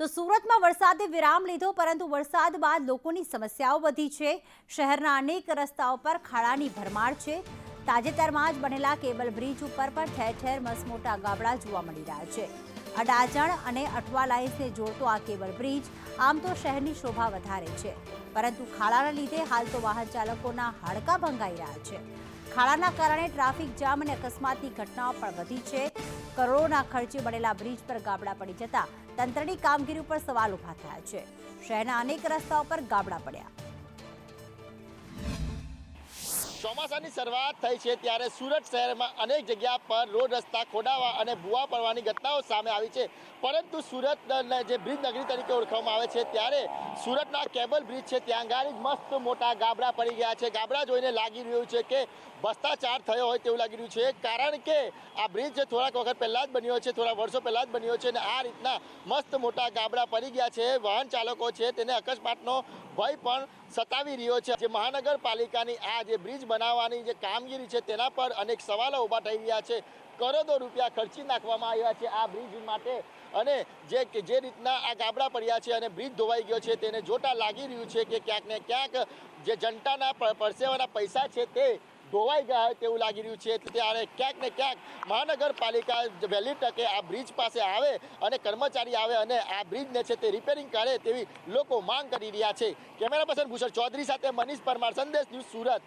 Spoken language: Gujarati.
તો સુરતમાં વરસાદે વિરામ લીધો, પરંતુ વરસાદ બાદ લોકોની સમસ્યાઓ વધી છે. શહેરના અનેક રસ્તાઓ પર ખાડાની ભરમાર છે. તાજેતરમાં જ બનેલા કેબલ બ્રિજ ઉપર પણ ઠેર ઠેર મસમોટા ગાબડા જોવા મળી રહ્યા છે. અડાજણ અને અઠવા લાઇન્સને જોડતો આ કેબલ બ્રિજ આમ તો શહેરની શોભા વધારે છે. પરંતુ ખાડાના લીધે હાલ તો વાહન ચાલકોના હાડકાં ભંગાઈ રહ્યા છે. ખાડાના કારણે ટ્રાફિક જામ અને અકસ્માતની ઘટનાઓ પણ વધી છે. કરોડોના ખર્ચે બનેલા બ્રિજ પર ગાબડા પડી જતા તંત્રની કામગીરી ઉપર સવાલ ઊભા થયા છે. શહેરના અનેક રસ્તાઓ પર ગાબડા પડ્યા. ચોમાસાની શરૂઆત થઈ છે ત્યારે સુરત શહેરમાં અનેક જગ્યા પર રોડ રસ્તા ખોડાવા અને ભૂવા પડવાની ઘટનાઓ સામે આવી છે. પરંતુ સુરત જે બ્રિજ નગરી તરીકે ઓળખવામાં આવે છે, ત્યારે સુરતના કેબલ બ્રિજ છે, ત્યાં જ મસ્ત મોટા ગાબડા પડી ગયા છે. ગાબડા જોઈને લાગી રહ્યું છે કે ભ્રષ્ટાચાર થયો હોય તેવું લાગી રહ્યું છે, કારણ કે આ બ્રિજ જે થોડાક વખત પહેલાં જ બન્યો છે, થોડા વર્ષો પહેલાં જ બન્યો છે અને આ રીતના મસ્ત મોટા ગાબડા પડી ગયા છે. વાહન ચાલકો છે, તેને અકસ્માતનો ભય પણ સતાવી રહ્યો છે. જે મહાનગરપાલિકાની આ જે બ્રિજ બનાવવાની જે કામગીરી છે, તેના પર અનેક સવાલો ઊભા થઈ રહ્યા છે. કરોડો રૂપિયા ખર્ચી નાખવામાં આવ્યા છે આ બ્રિજ માટે. અને જે જે રીતના આ ગાબડા પડ્યા છે અને બ્રિજ ધોવાઈ ગયો છે, તેને જોતા લાગી રહ્યું છે કે ક્યાંક ને ક્યાંક જે જનતાના પરસેવાના પૈસા છે તે ધોવાઈ ગયા હોય તેવું લાગી રહ્યું છે. ત્યારે ક્યાંક ને ક્યાંક મહાનગરપાલિકા વહેલી તકે આ બ્રિજ પાસે આવે અને કર્મચારી આવે અને આ બ્રિજને છે તે રિપેરિંગ કરે તેવી લોકો માંગ કરી રહ્યા છે. કેમેરા પર્સન ભૂષણ ચૌધરી સાથે મનીષ પરમાર, સંદેશ ન્યૂઝ સુરત.